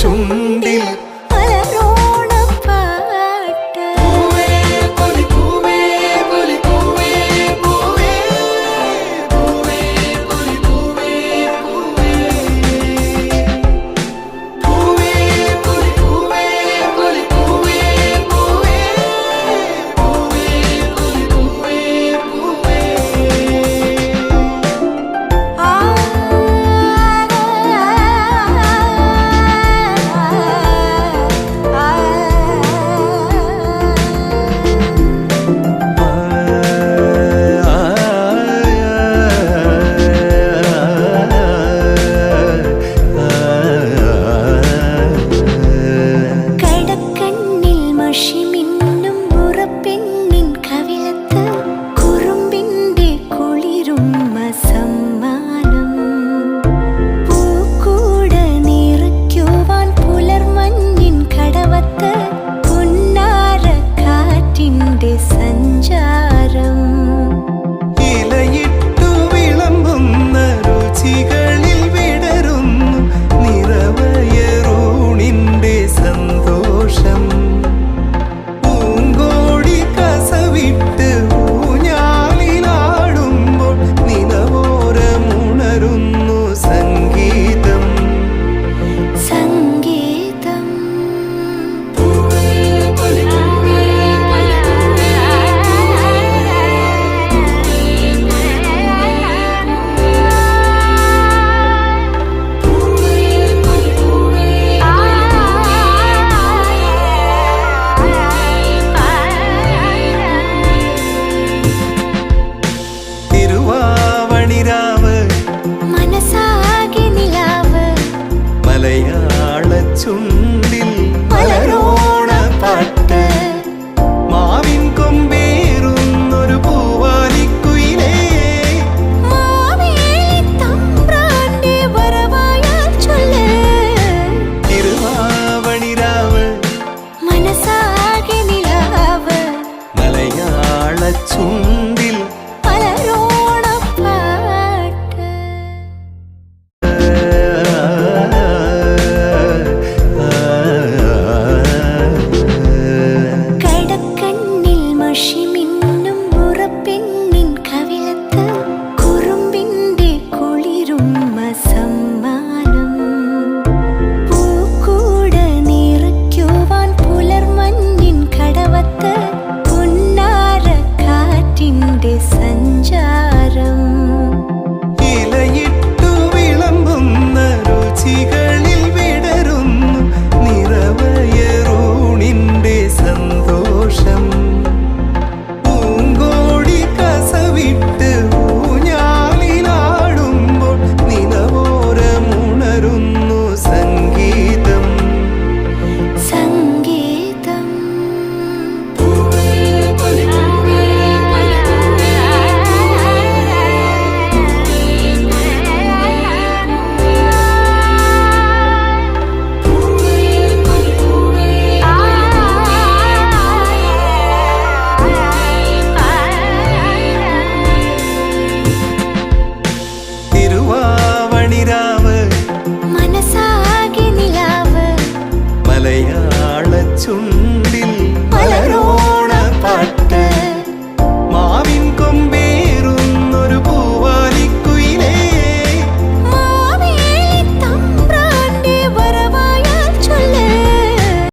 ചുണ്ടിൽ മലയാള ചുണ്ടിൽ മലരോണ മാവിൻ കൊമ്പേറുന്നൊരു പൂവാലിക്കുയിലേ. തിരുവാവണി രാവ്. മനസാകെ നിലാവ്. മലയാള ചുണ്ടിൽ